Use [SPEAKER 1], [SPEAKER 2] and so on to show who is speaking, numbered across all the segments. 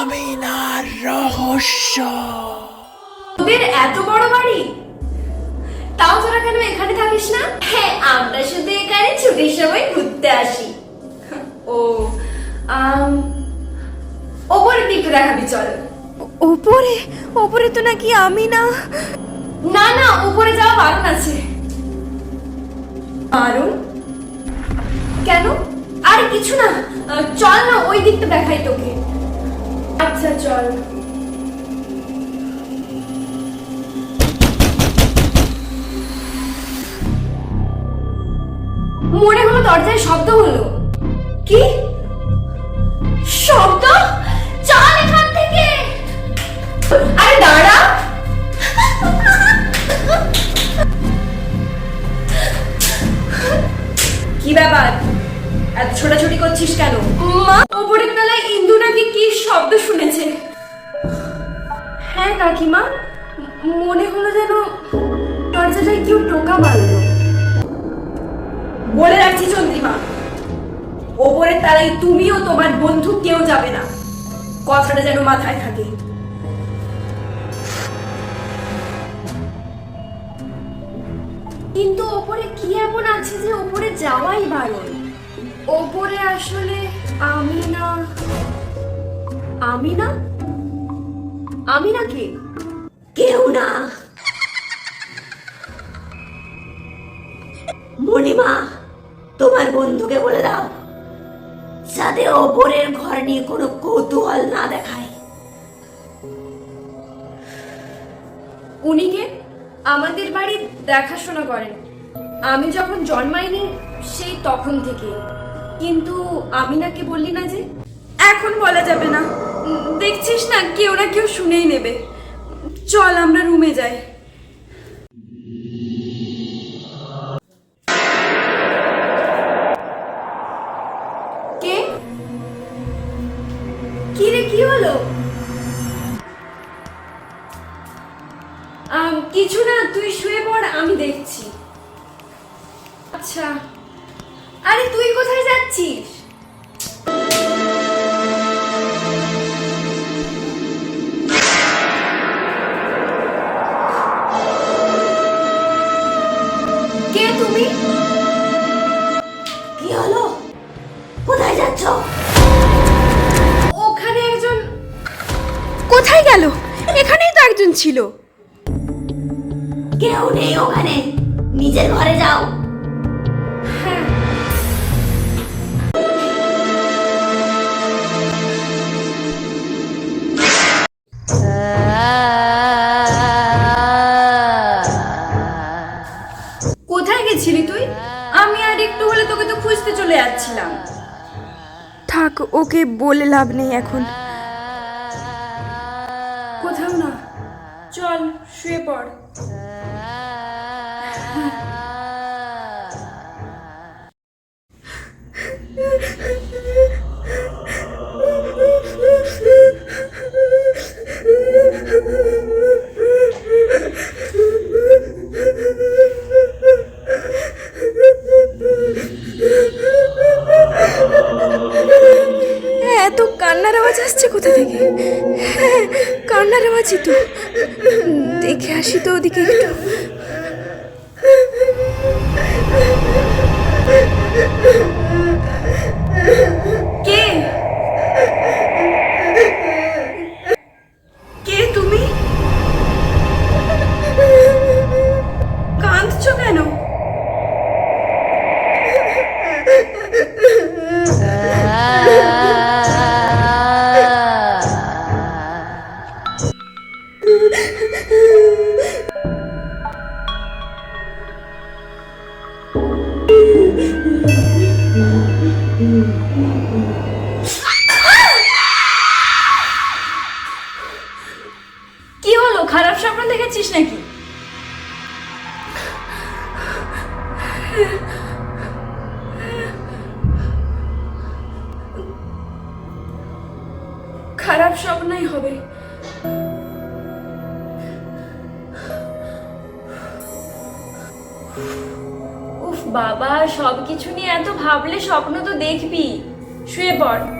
[SPEAKER 1] আমিনার রহস্য।
[SPEAKER 2] তোদের এত বড় বাড়ি? তাও তোরা কেন এখানে থাকিস না? হ্যাঁ আমরা শুধু এখানে ছুটির সময় ঘুরতে আসি। ও আম, ওপরের দিকটা দেখাবি চল।
[SPEAKER 3] ওপরে? ওপরে তো নাকি আমি না?
[SPEAKER 2] না না উপরে যাওয়া বারণ আছে। বারণ? কেন? আর কিছু না। আহ, চল না ওই দিকটা দেখাই তোকে। আচ্ছা চল। মনে হলো দরজায় শব্দ হলো। কি? কেউ টোকা মারল। বলে রাখছি চন্দ্রিমা ওপরের তালায় তুমিও তোমার বন্ধু কেউ যাবে না। কথাটা যেন মাথায় থাকে। কিন্তু ওপরে কি এমন আছে যে ওপরে যাওয়াই বারণ ওপরে আসলে আমি না আমি না? আমি না কে?
[SPEAKER 4] কেউ না। মণিমা, তোমার বন্ধুকে বলে দাও, যাতে ওপরের ঘর নিয়ে কোনো কৌতূহল না দেখায়।
[SPEAKER 2] উনি কে? আমাদের বাড়ি দেখাশোনা করেন। আমি যখন জন্মাইনি, সেই তখন থেকে কিন্তু আমি নাকি বললি না যে? এখন বলা যাবে না। দেখছিস না, কেউ না কেউ শুনেই নেবে। চল, আমরা রুমে যাই।
[SPEAKER 4] যাচ্ছ
[SPEAKER 2] ওখানে একজন
[SPEAKER 3] কোথায় গেল? এখানেই তো একজন ছিল।
[SPEAKER 4] কেউ নেই ওখানে। নিজের ঘরে যাও।
[SPEAKER 3] ওকে বলে লাভ নেই এখন।
[SPEAKER 2] কোথাও না। চল শুয়ে পড়।
[SPEAKER 3] কান্নার আওয়াজ আসছে কোথা থেকে? হ্যাঁ কান্নার আওয়াজই তো। দেখে আসি তো ওদিকে একটু।
[SPEAKER 2] কে দেখেছিস নাকি? খারাপ স্বপ্নই হবে। উফ বাবা, সবকিছু নিয়ে এত ভাবলে স্বপ্ন তো দেখবি। শুয়ে পড়।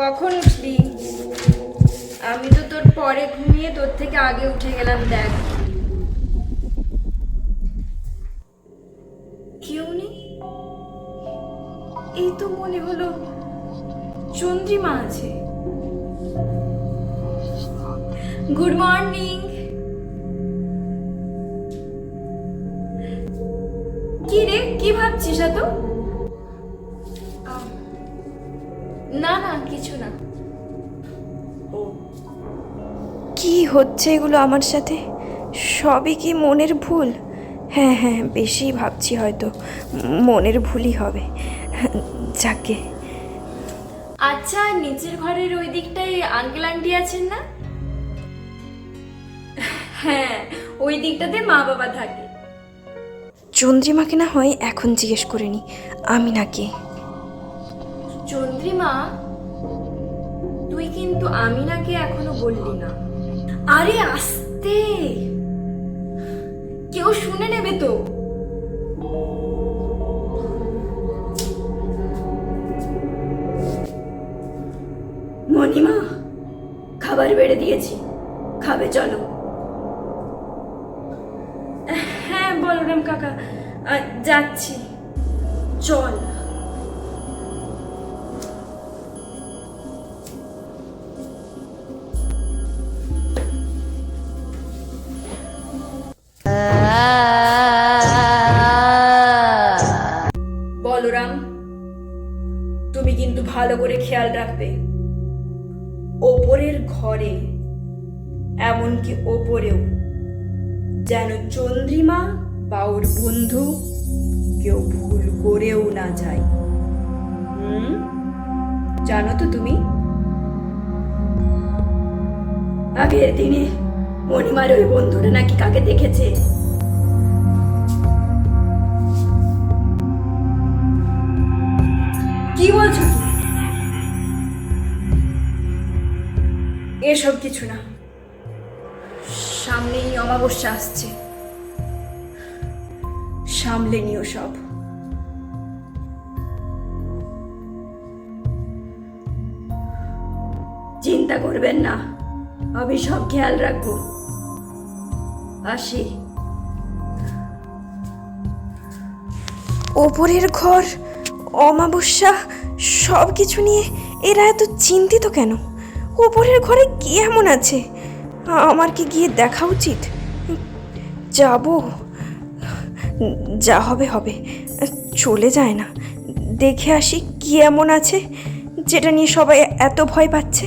[SPEAKER 2] কখন উঠলি? আমি তো তোর পরে ঘুমিয়ে তোর থেকে আগে উঠে গেলাম দেখ। চন্দ্রিমা আছে? গুড মর্নিং কি রে কি ভাবছিস এত? না না কিছু না।
[SPEAKER 3] কি হচ্ছে এগুলো আমার সাথে? সবই কি মনের ভুল? হ্যাঁ হ্যাঁ বেশি ভাবছি হয়তো। মনের ভুলই হবে। যাকে
[SPEAKER 2] আচ্ছা নিচের ঘরের ওই দিকটায় আঙ্কেল আন্টি আছেন না? হ্যাঁ ওই দিকটাতে মা বাবা থাকে।
[SPEAKER 3] চন্দ্রিমাকে না হয় এখন জিজ্ঞেস করে নি আমি নাকি।
[SPEAKER 2] চন্দ্রিমা তুই কিন্তু আমিনাকে এখনও বললি না। আরে আস্তে! কেউ শুনে নেবে তো।
[SPEAKER 4] খাবার বেড়ে দিয়েছি। খাবে চলো।
[SPEAKER 2] হ্যাঁ বলরাম কাকা যাচ্ছি। চল। বলরাম তুমি কিন্তু ভালো করে খেয়াল রাখবে ওপরের ঘরে, এমনকি ওপরেও। যেন চন্দ্রিমা বা ওর বন্ধু কেউ ভুল করেও না যায়। হুম? জানো তো তুমি?
[SPEAKER 4] আগের দিনে মণিমার ওই বন্ধুরা নাকি কাকে দেখেছে?
[SPEAKER 2] কিছু না। সামনেই অমাবস্যা আসছে। সামলে নিও সব।
[SPEAKER 4] চিন্তা করবেন না, আমি সব খেয়াল রাখব। আসি।
[SPEAKER 3] ওপরের ঘর, অমাবস্যা সব কিছু নিয়ে এরা এত চিন্তিত কেন? ওপরের ঘরে কি এমন আছে? আমার কি গিয়ে দেখা উচিত। যাব। যা হবে হবে। চলে যায় না। দেখে আসি কি এমন আছে, যেটা নিয়ে সবাই এত ভয় পাচ্ছে।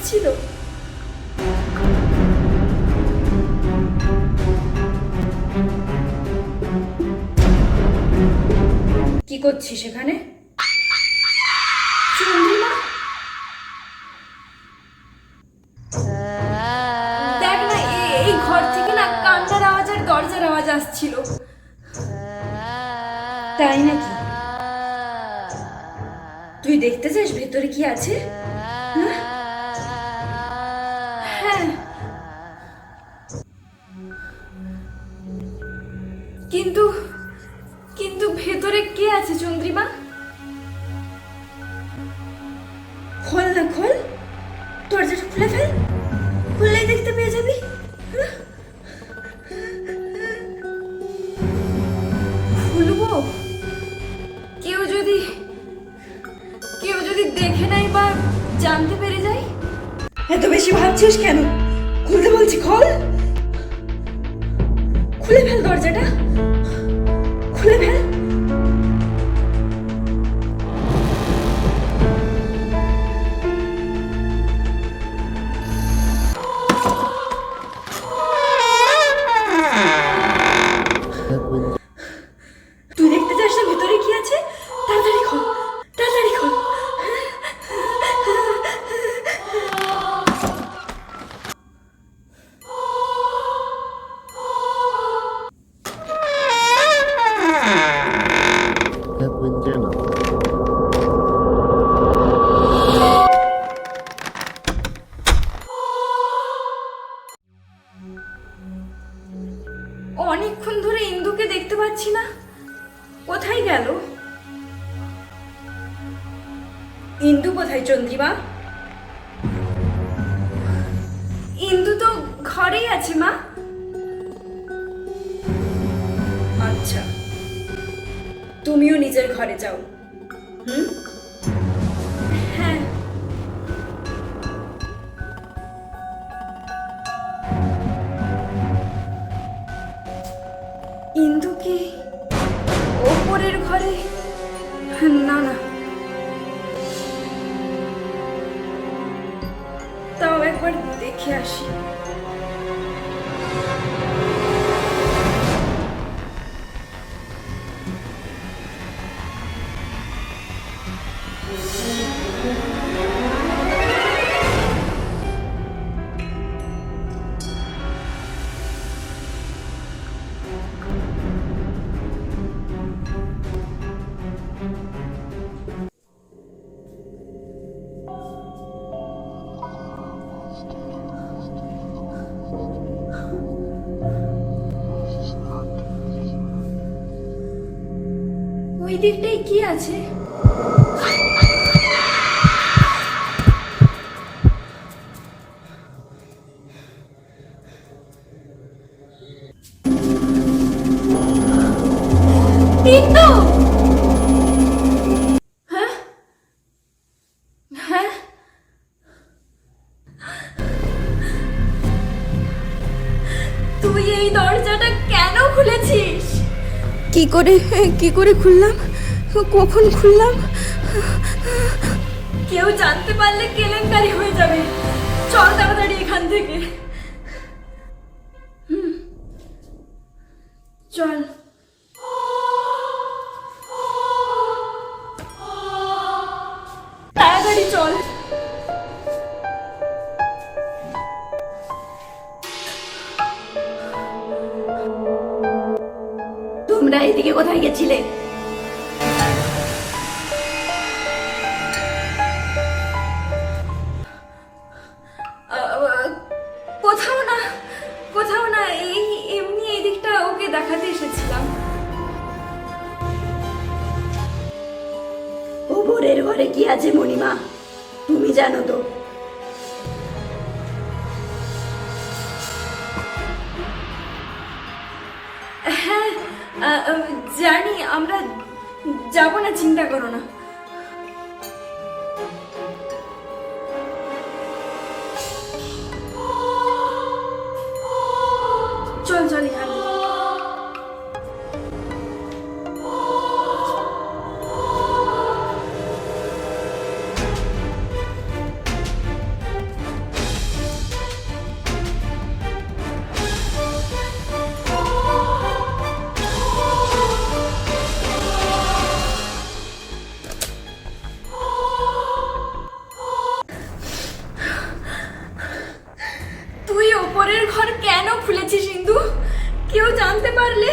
[SPEAKER 2] আসছিল কি করছিস সেখানে ঘর থেকে আওয়াজ আর আওয়াজ আসছিল। তাই নাকি? তুই দেখতে চাস ভেতরে কি আছে? হ্যাঁ যদি দেখে নাই বা জানতে পেরে যাই?
[SPEAKER 4] এত বেশি ভাবছিস কেন? খুলতে বলছি, খোল।
[SPEAKER 2] খুলে ফেল দরজাটা। ঘরেই আছে মা। আচ্ছা। তুমিও নিজের ঘরে যাও। হুম? ওই দিকটায় কি আছে?
[SPEAKER 3] কি করে কি করে খুললাম? কখন খুললাম?
[SPEAKER 2] কেউ জানতে পারলে কেলেঙ্কারি হয়ে যাবে। চল তাড়াতাড়ি এখান থেকে। চল। তাড়াতাড়ি চল।
[SPEAKER 4] এদিকে কোথায় গেছিলে?
[SPEAKER 2] 转转你看
[SPEAKER 4] উপরের ঘর
[SPEAKER 2] কেন খুলেছি সিন্ধু কেউ জানতে পারলে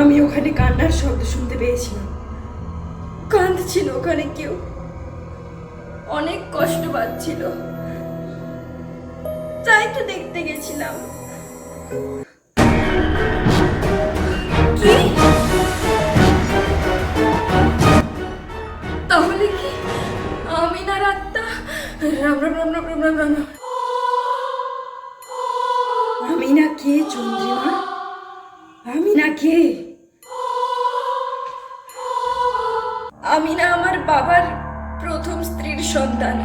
[SPEAKER 2] আমি ওখানে কান্নার শব্দ শুনতে পেয়েছিলাম কাঁদছিল ওখানে কেউ অনেক কষ্ট পাচ্ছিল তাই তো দেখতে গেছিলাম তাহলে কি আমি না রাত্তা রাম রাম রাম রাম রাম রাম রাম আমি না কে, চন্দ্রিমা? আমি না কে? আমি না আমার বাবার প্রথম স্ত্রীর সন্তান।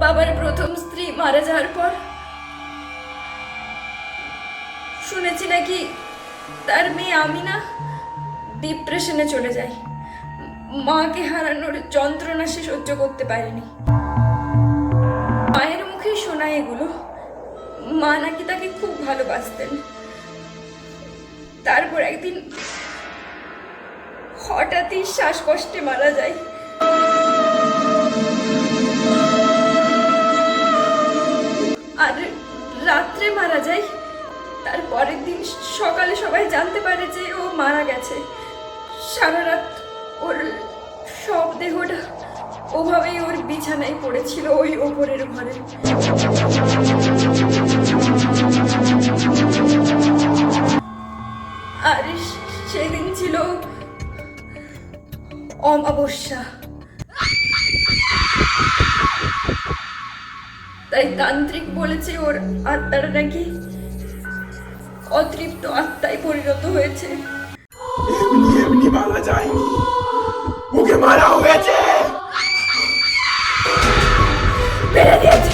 [SPEAKER 2] বাবার প্রথম স্ত্রী মারা যাওয়ার পর শুনেছি নাকি তার মেয়ে আমিনা ডিপ্রেশনে চলে যায় মাকে হারানোর যন্ত্রণা সে সহ্য করতে পারেনি। মায়ের মুখেই শোনা এগুলো। মা নাকি তাকে খুব ভালোবাসতেন। তারপর একদিন হঠাৎই শ্বাসকষ্টে মারা যায়। আর রাত্রে মারা যায়। তার পরের দিন সকালে সবাই জানতে পারে যে ও মারা গেছে। সারা রাত ওর সব দেহটা ওভাবেই ওর বিছানায় পড়েছিল ওই ওপরের ঘরে। আর সেদিন ছিল অমাবস্যা। তাই তান্ত্রিক বলেছে ওর আত্মাটা নাকি অতৃপ্ত আত্মায় পরিণত হয়েছে।
[SPEAKER 1] এমনি এমনি মারা যায়নি। ওকে মারা হয়েছে।
[SPEAKER 4] মেরে দিয়ে